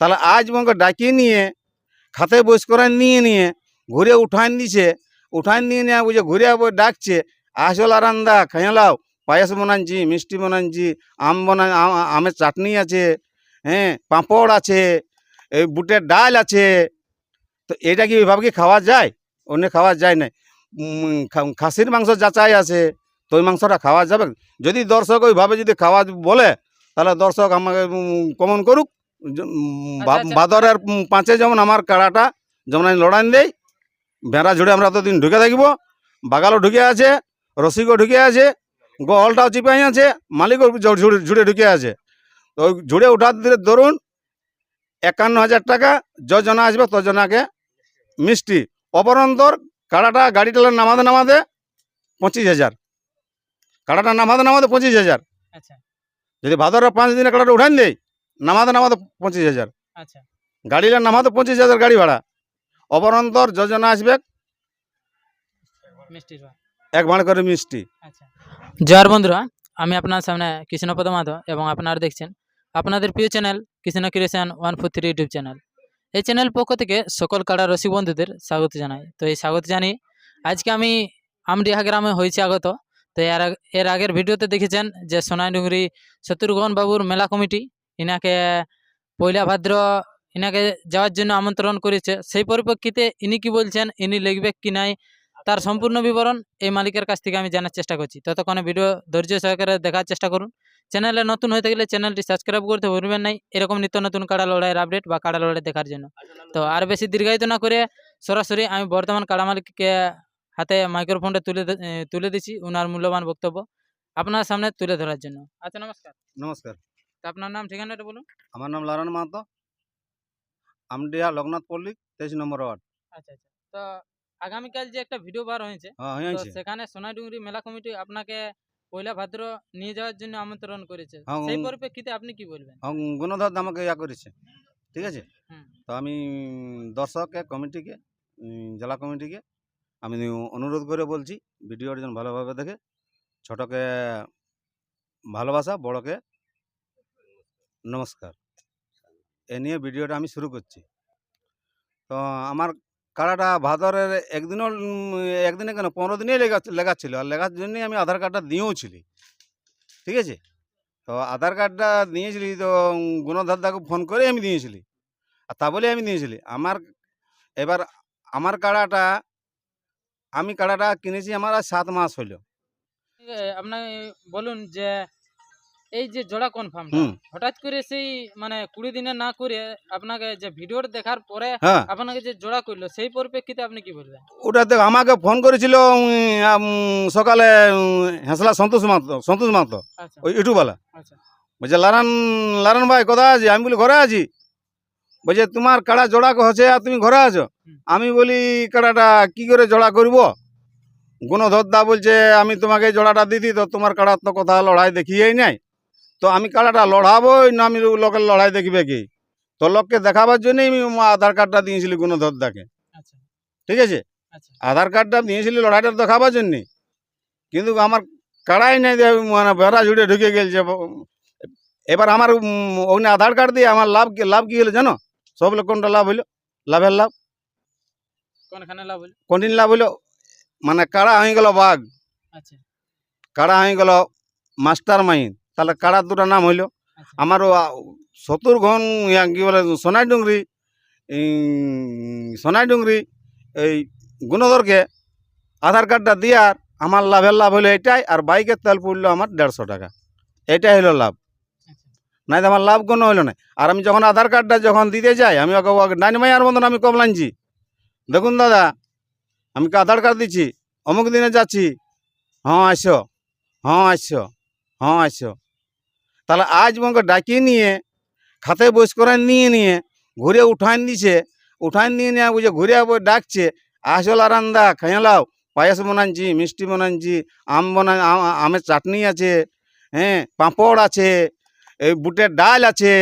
তাহলে আজ আমাকে ডাকিয়ে নিয়ে, খাতে বস করে নিয়ে নিয়ে, ঘুরে উঠান দিছে উঠান নিয়ে নিয়ে বুঝে ঘুরে ডাকছে, আসল আরান্দা খাইলাও পায়েস বানাচ্ছি মিষ্টি বানাচ্ছি আম বানা আম- আমের চাটনি আছে হ্যাঁ পাঁপড় আছে, এই বুটের ডাল আছে। তো এটা কি ওইভাবে কি খাওয়া যায়? অন্য খাওয়া যায় না। খাসির মাংস যাচাই আছে তো ওই মাংসটা খাওয়া যাবে? যদি দর্শক ওইভাবে যদি খাওয়া বলে, তাহলে দর্শক আমাকে কমন করুক। আচ্ছা, আচ্ছা। ভাদরের পাঁচে যেমন আমার কাড়াটা যেমন আমি লড়াই দেই ভেড়া ঝুড়ে আমরা তো দিন ঢুকে থাকব বাগালও ঢুকে আছে রসিকও ঢুকে আছে গলটাও চিপাই আছে মালিকও ঝুড়ে ঢুকে আছে। তো ওই ঝুড়ে উঠার দিলে ধরুন একান্ন হাজার টাকা যজনা আসবে তজনাকে মিষ্টি। অপরন্তর কাড়াটা গাড়িটা নামাতে নামাতে পঁচিশ হাজার। কাড়াটা নামাতে নামাতে পঁচিশ হাজার। আচ্ছা। যদি ভাদরের পাঁচ দিনে কাড়াটা উঠান দেয় নামাতে নামাতে পঁচিশ হাজার। আচ্ছা। গাড়িটা নামাতে পঁচিশ হাজার গাড়ি ভাড়া। অপরন্তর যোজনা আসবে এক ভাঁড় করে মিষ্টি। আচ্ছা। জয়ার বন্ধুরা আমি আপনার সামনে কৃষ্ণপদ মাধব এবং আপনারা দেখছেন আপনাদের প্রিয় channel Krishna creation one four three YouTube channel. এই চ্যানেল পক্ষ থেকে সকল কাড়া রসিক বন্ধুদের স্বাগত জানাই। তো এই স্বাগত জানিয়ে আজকে আমি আমডিহা গ্রামে হয়েছি আগত। তো এর এর আগের ভিডিওতে দেখেছেন যে সোনাইডুঙ্গরি শত্রুঘ্ন বাবুর মেলা কমিটি ইনাকে পয়লা ভাদ্র ইনাকে যাওয়ার জন্য আমন্ত্রণ করেছে। সেই পরিপ্রেক্ষিতে ইনি কি বলছেন, ইনি লিখবে কি নাই, তার সম্পূর্ণ বিবরণ এই মালিকের কাছ থেকে আমি জানার চেষ্টা করছি। ততক্ষণে ভিডিও ধৈর্য সহকারে দেখার চেষ্টা করুন। চ্যানেলে নতুন হয়ে থাকলে চ্যানেলটি সাবস্ক্রাইব করতে ভুলবেন নাই। এরকম নিত্য নতুন কাড়া লড়াইয়ের আপডেট বা কাড়া লড়াই দেখার জন্য। তো আর বেশি দীর্ঘায়িত না করে সরাসরি আমি বর্তমান কাড়া মালিককে হাতে মাইক্রোফোনটা তুলে তুলে দিচ্ছি। ওনার মূল্যবান বক্তব্য আপনার সামনে তুলে ধরার জন্য। আচ্ছা নমস্কার। নমস্কার। আপনার নাম ঠিকানাটা বলুন। আমার নাম লারন মাহাতো। আমডিহা লোকনাথ পল্লী তেইশ নম্বর ওয়ার্ড। আচ্ছা আচ্ছা। তো আগামীকাল যে একটা ভিডিও বার হয়েছে হ্যাঁ সেখানে সোনাডুঙ্গরি মেলা কমিটি আপনাকে পয়লা ভাদ্র নিয়ে যাওয়ার জন্য আমন্ত্রণ করেছে। হ্যাঁ, সেই পরিপ্রেক্ষিতে আপনি কি বলবেন? হ্যাঁ, গুণধর আমাকে ইয়া করেছে। ঠিক আছে? তো আমি দর্শককে কমিটিকে জেলা কমিটিকে আমি অনুরোধ করে বলছি ভিডিওটা যেন ভালোভাবে দেখে ছোটকে ভালোবাসা বড়কে নমস্কার। এ নিয়ে ভিডিওটা আমি শুরু করছি। তো আমার কাড়াটা ভাদরের একদিনও, একদিনে কেন, পনেরো দিনেই লেগা, লেগাচ্ছিল। আর লেগার জন্যই আমি আধার কার্ডটা দিয়েও ছিলি ঠিক আছে? তো আধার কার্ডটা দিয়েছিলি তো গুণধর দাকে ফোন করে আমি দিয়েছিলি। আর তা বলে আমি দিয়েছিলি। আমার, এবার আমার কাড়াটা, আমি কাড়াটা কিনেছি আমার সাত মাস হইল। আপনি বলুন যে এই যে জোড়া কনফার্ম হঠাৎ করে সেই মানে কুড়ি দিনে না করে আপনাকে যে ভিডিওটা দেখার পরে হ্যাঁ। আপনাকে যে জোড়া করল সেই পরিপ্রেক্ষিতে আপনি কি বলবেন? ওটা দেখ আমাকে ফোন করেছিল সকালে হেঁসলা সন্তোষ মাহাতো সন্তোষ মাহাতো আচ্ছা। ওই ইউটিউবওয়ালা আচ্ছা। বলছে লারান লারান ভাই কোথায় আছি আমি বলি ঘরে আছি। বলছে তোমার কাড়া জোড়া হচ্ছে আর তুমি ঘরে আছো? আমি বলি কাড়াটা কি করে জোড়া করব? গুণধরদা বলছে আমি তোমাকে জোড়াটা দিদি তো তোমার কাড়ার তো কথা লড়াই দেখিয়েই নাই। তো আমি কাড়াটা লড়াবোই না আমি লোকের লড়াই দেখবে কি? তো লোককে দেখাবার জন্যই আমি আধার কার্ডটা দিয়েছিলি গুণধরদাকে। আচ্ছা। ঠিক আছে? আচ্ছা। আধার কার্ডটা দিয়েছিলি লড়াইটা দেখাবার জন্যে কিন্তু আমার কাড়াই নাই মানে বেড়া জুড়ে ঢুকে গেছে এবার আমার ওখানে আধার কার্ড দিয়ে আমার লাভ লাভ কি হলো জানো? সব লোক কোনটা লাভ হইল লাভের লাভ। কোনখানে লাভ কোনদিন লাভ হইল মানে কাড়া হয়ে গেল বাঘ। আচ্ছা। কাড়া হয়ে গেল মাস্টার মাইন্ড তাহলে কাড়ার দুটা নাম হইল? আচ্ছা। আমার সতুর ঘন কি বলে সোনাই ডুংরি সোনাই ডুংরি এই গুণধরকে আধার কার্ডটা দিয়ার আমার লাভের লাভ হলো এটাই আর বাইকের তেল পড়ল আমার দেড়শো টাকা। এটাই হলো লাভ। আচ্ছা। নাই তো আমার লাভ কোনো হইল না। আর আমি যখন আধার কার্ডটা যখন দিতে যাই আমি ওকে ওকে ডাইন মাইয়ার মতন আমি কমলাইছি দেখুন দাদা আমি কি আধার কার্ড দিচ্ছি? অমুক দিনে যাচ্ছি। হ্যাঁ আসো হ্যাঁ আসো হ্যাঁ আসো তাহলে আজ আমাকে ডাকিয়ে নিয়ে, খাতে বস করে নিয়ে নিয়ে, ঘুরে উঠান দিছে উঠান নিয়ে নিয়ে বুঝে ঘুরে ডাকছে। আসল আরান্দা খাইলাও পায়েস বানাচ্ছি মিষ্টি বানাচ্ছি আম বানা আম- আমের চাটনি আছে হ্যাঁ পাঁপড় আছে, এই বুটের ডাল আছে।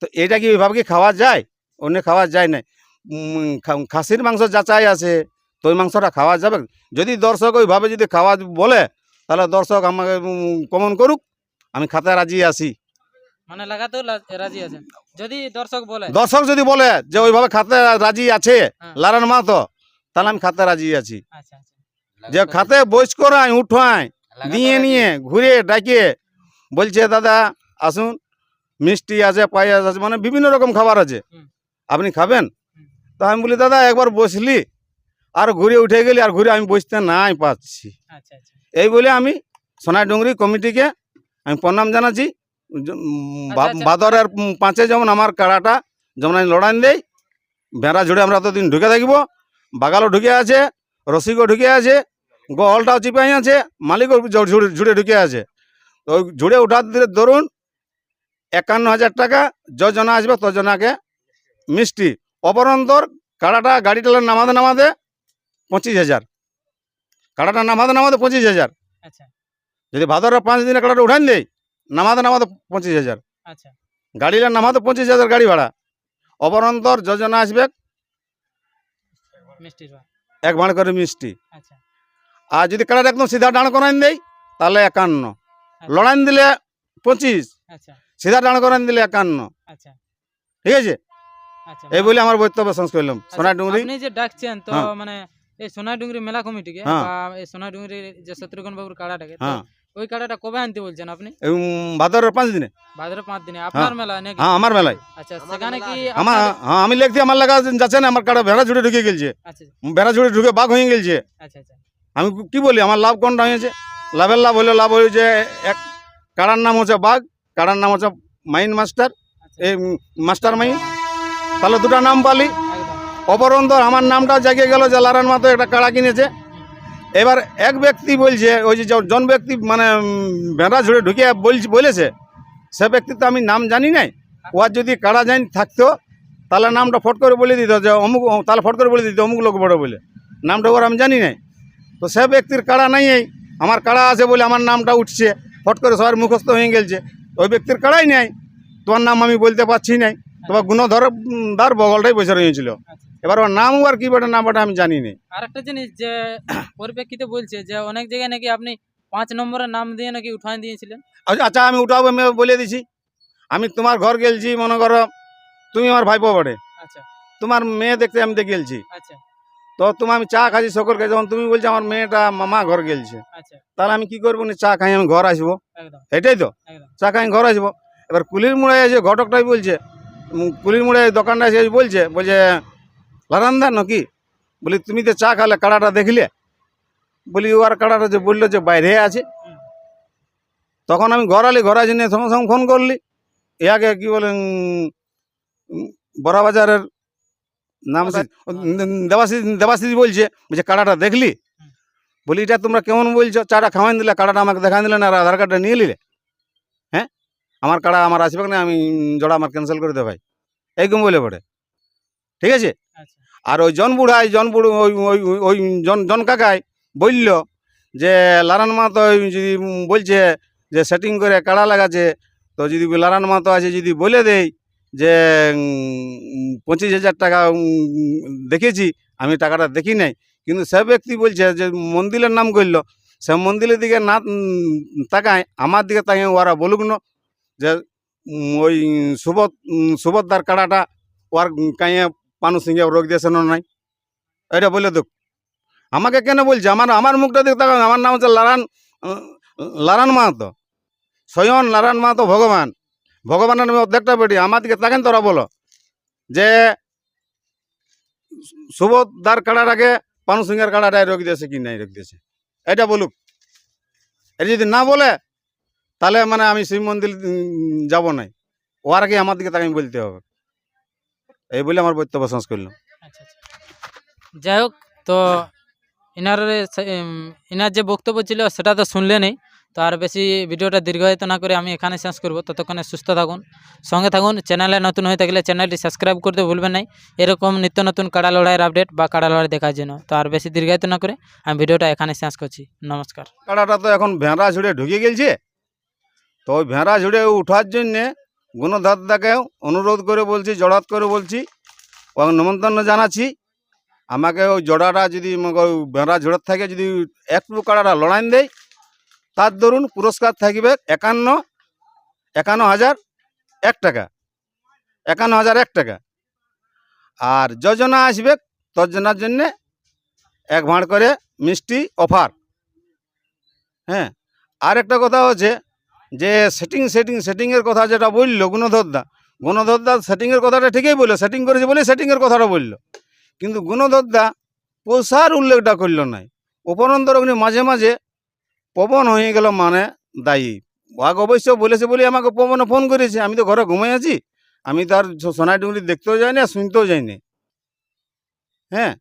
তো এটা কি ওইভাবে কি খাওয়া যায়? অন্য খাওয়া যায় না। খাসির মাংস যাচাই আছে তো ওই মাংসটা খাওয়া যাবে। যদি দর্শক ওইভাবে যদি খাওয়া বলে, তাহলে দর্শক আমাকে কমন করুক। আমি খাতে রাজি আছি। মানে লাগাতেও রাজি আছেন যদি দর্শক বলে। দর্শক যদি বলে যে ওইভাবে খাতে রাজি আছে হ্যাঁ। মা তো তাহলে আমি খাতে রাজি আছি। আচ্ছা আচ্ছা। যে খাতে বইস করাই উঠাই দিয়ে নিয়ে ঘুরে ডাকে বলছে দাদা আসুন মিষ্টি আছে পায়েস আছে মানে বিভিন্ন রকম খাবার আছে। আপনি খাবেন। তো আমি বলি দাদা একবার বসলি আর ঘুরে উঠে গেলি আর ঘুরে আমি বসতে নাই পাচ্ছি আচ্ছা এই বলে আমি সোনাডুঙ্গরি কমিটিকে আমি প্রণাম জানাচ্ছি। আচ্ছা, আচ্ছা। ভাদরের পাঁচে যেমন আমার কাড়াটা যেমন আমি লড়াই দেই বেড়া জুড়ে আমরা ততদিন ঢুকে থাকব। বাগালও ঢুকে আছে রসিকও ঢুকে আছে গহলটাও চিপাই আছে মালিকও জুড়ে ঢুকে আছে। তো ওই জুড়ে উঠার দিলে ধরুন একান্ন হাজার টাকা যজনা আসবে তজনাকে মিষ্টি। অপরন্তর কাড়াটা গাড়ি টালার নামাতে নামাতে পঁচিশ হাজার। কাড়াটা নামাতে নামাতে পঁচিশ হাজার। আচ্ছা। যদি ভাদরের পাঁচ দিনে কাড়াটা উঠান দেয় নামাতে নামাতে পঁচিশ হাজার। আচ্ছা। গাড়িটা নামাতে পঁচিশ হাজার গাড়ি ভাড়া। অপরন্তর যোজনা আসবে এক ভাঁড় করে মিষ্টি। আচ্ছা। আর যদি কাড়াটা একদম সিধা ডান করাইন দেয় তাহলে একান্ন। লড়াইন দিলে পঁচিশ। আচ্ছা। সিধা ডান করাইন দিলে একান্ন। আচ্ছা। ঠিক আছে? আচ্ছা এই বলে আমার বক্তব্য শেষ করলাম। আচ্ছা, সোনা আপনি যে ডাকছেন তো হ্যাঁ। মানে এই সোনা সোনাডুঙ্গরি মেলা কমিটিকে হ্যাঁ। বা এই সোনাডুঙ্গরির যে শত্রুঘ্ন বাবুর কাড়াটাকে ওই কাড়াটা কবে আনতে বলছেন আপনি? ভাদরের পাঁচ দিনে। ভাদ্র পাঁচ দিনে। আপনার মেলা নাকি? হ্যাঁ আমার মেলায়। আচ্ছা সেখানে কি আমার হ্যাঁ আমি লিখতে আমার লাগা যাচ্ছে না আমার কাটা ভেড়া জুড়ে ঢুকে গেছে আচ্ছা। ভেড়া জুড়ে ঢুকে বাঘ হয়ে গেছে আচ্ছা আচ্ছা। আমি কি বলি আমার লাভ কোনটা হয়েছে? লাভের লাভ হলো লাভ হয়েছে এক কাড়ার নাম হচ্ছে বাঘ কাড়ার নাম হচ্ছে মাইন মাস্টার আচ্ছা। এই মাস্টার মাইন। তাহলে দুটা নাম পালি। অপরন্তর আমার নামটা জাগিয়ে গেল যে লারান মাতো একটা কাড়া কিনেছে। এবার এক ব্যক্তি বলছে, ওই যে জন ব্যক্তি মানে ভেড়া ঝুড়ে ঢুকে বলছে বলেছে, সে ব্যক্তি তো আমি নাম জানি নাই। ওর যদি কাড়া জানি থাকতো, তাহলে নামটা ফট করে বলে দিত, যে অমুক তাহলে ফট করে বলে দিত, অমুক লোক বড় বলে। নামটা ওর আমি জানি নাই। তো সে ব্যক্তির কাড়া নাই আমার কাড়া আছে বলে আমার নামটা উঠছে, ফট করে সবার মুখস্থ হয়ে গেছে ওই ব্যক্তির কাড়াই নাই। তোমার নাম আমি বলতে পারছি নাই। তোমার গুণধর দার বগলটাই বসে রয়েছিল। আচ্ছা। এবার ওর নাম আর কি বটে আমি জানি না। আর একটা জিনিস যে পরিপ্রেক্ষিতে বলছে যে অনেক জায়গায় নাকি আপনি পাঁচ নম্বরের নাম দিয়ে নাকি উঠান দিয়েছিলেন। আচ্ছা আচ্ছা আমি উঠাবো আমি বলে দিছি। আমি তোমার ঘর গেলছি মনে করো তুমি আমার ভাইপো বটে। আচ্ছা। তোমার মেয়ে দেখতে আমি দেখে গেলছি। আচ্ছা। তো তুমি আমি চা খাচ্ছি সকলকে যখন তুমি বলছো আমার মেয়েটা মামা ঘর গেলছে। আচ্ছা। তাহলে আমি কি করব না? চা খাই আমি ঘর আসব। এটাই তো। চা খাই ঘর আসব। এবার কুলির মুড়ায় এসে ঘটকটাই বলছে কুলির মুড়ায় দোকানটা এসে বলছে বলছে লারান্দা নাকি? বলি তুমি তো চা খালে কাড়াটা দেখলে? বলি ওর কাড়াটা যে বলল যে বাইরে আছে। তখন আমি ঘর আলি ঘর আসি নিয়ে সঙ্গে সঙ্গে ফোন করলি। এ আগে কি বলেন বড়া বাজারের নাম দেবাশিস। দেবাশিস বলছে বলছে কাড়াটা দেখলি? বলি এটা তোমরা কেমন বলছো? চাটা খাওয়াই দিলে কাড়াটা আমাকে দেখাই দিলে না আর আধার কার্ডটা নিয়ে নিলে? হ্যাঁ? আমার কাড়া আমার আসবে না আমি জোড়া আমার ক্যান্সেল করে দে ভাই। এইরকম বলে পড়ে। ঠিক আছে? আচ্ছা। আর ওই জন বুড়াই জন বুড়ো ওই ওই ওই- জন জন কাকাই বলল যে লারান মা তো ওই যদি বলছে যে সেটিং করে কাড়া লাগাচ্ছে তো যদি লারান মা তো আছে যদি বলে দেই যে পঁচিশ হাজার টাকা দেখেছি আমি টাকাটা দেখি নাই। কিন্তু সে ব্যক্তি বলছে যে মন্দিরের নাম করল। সে মন্দিরের দিকে না তাকায় আমার দিকে তাকায় ওরা বলুক না যে ওই সুবোধ সুভদ্রার কাড়াটা ওর কাইয়ে পানু সিংহে রোগ দিয়েছে না নাই? এটা বলে দেখ আমাকে কেন বলছে? আমার আমার মুখটা তাকান আমার নাম হচ্ছে লারান লারান মাহাতো। স্বয়ং নারায়ণ মাহাতো ভগবান। ভগবানের নামে অর্ধেকটা বেটি আমার দিকে তাকেন তোরা বলো। যে সুবোধদার আগে পানু সিংহের কাড়াটায় রোগ দিয়েছে কি নাই রোগ দিয়েছে? এটা বলুক। এটা যদি না বলে, তাহলে মানে আমি শিব মন্দির যাব নাই। ওর আগে আমার দিকে তাকে বলতে হবে। এই বলে আমার বক্তব্য শেষ করলাম। আচ্ছা আচ্ছা। যাই হোক তো ইনার সে- উম, যে বক্তব্য ছিল সেটা তো শুনলে নেই। তো আর বেশি ভিডিওটা দীর্ঘায়িত না করে আমি এখানে শেষ করব। ততক্ষণে সুস্থ থাকুন সঙ্গে থাকুন। চ্যানেলে নতুন হয়ে থাকলে চ্যানেলটি সাবস্ক্রাইব করতে ভুলবেন নাই। এরকম নিত্য নতুন কাড়া লড়াইয়ের আপডেট বা কাড়া লড়াই দেখার জন্য। তো আর বেশি দীর্ঘায়িত না করে আমি ভিডিওটা এখানে শেষ করছি। নমস্কার। কাড়াটা তো এখন ভেড়া ঝুড়ে ঢুকে গেছে তো ওই ভেড়া ঝুড়ে উঠার জন্যে গুণদাদাকে অনুরোধ করে বলছি, জড়াত করে বলছি এবং নিমন্ত্রণ জানাচ্ছি। আমাকে ওই জোড়াটা যদি ভেড়া ঝুড়ের থেকে যদি একটু কাড়াটা লড়াইন দেয়, তার দরুন পুরস্কার থাকবে একান্ন একান্ন হাজার এক টাকা, একান্ন হাজার এক টাকা। আর যোজনা আসবে যোজনার জন্যে এক ভাঁড় করে মিষ্টি অফার। হ্যাঁ আর একটা কথা হচ্ছে যে সেটিং সেটিং সেটিংয়ের কথা যেটা বলল গুণধরদা গুণধরদা সেটিংয়ের কথাটা ঠিকই বলল সেটিং করেছে বলে সেটিংয়ের কথাটা বলল। কিন্তু গুণধরদা পয়সার উল্লেখটা করল নাই। উপরন্তর অগ্নি মাঝে মাঝে পবন হয়ে গেল মানে দায়ী। ওয়াগ অবশ্য বলেছে বলে আমাকে পবনে ফোন করেছে। আমি তো ঘরে ঘুমাই আছি। আমি তো আর সোনাই ডুঙ্গরি দেখতেও যাইনি আর শুনতেও যাইনি হ্যাঁ?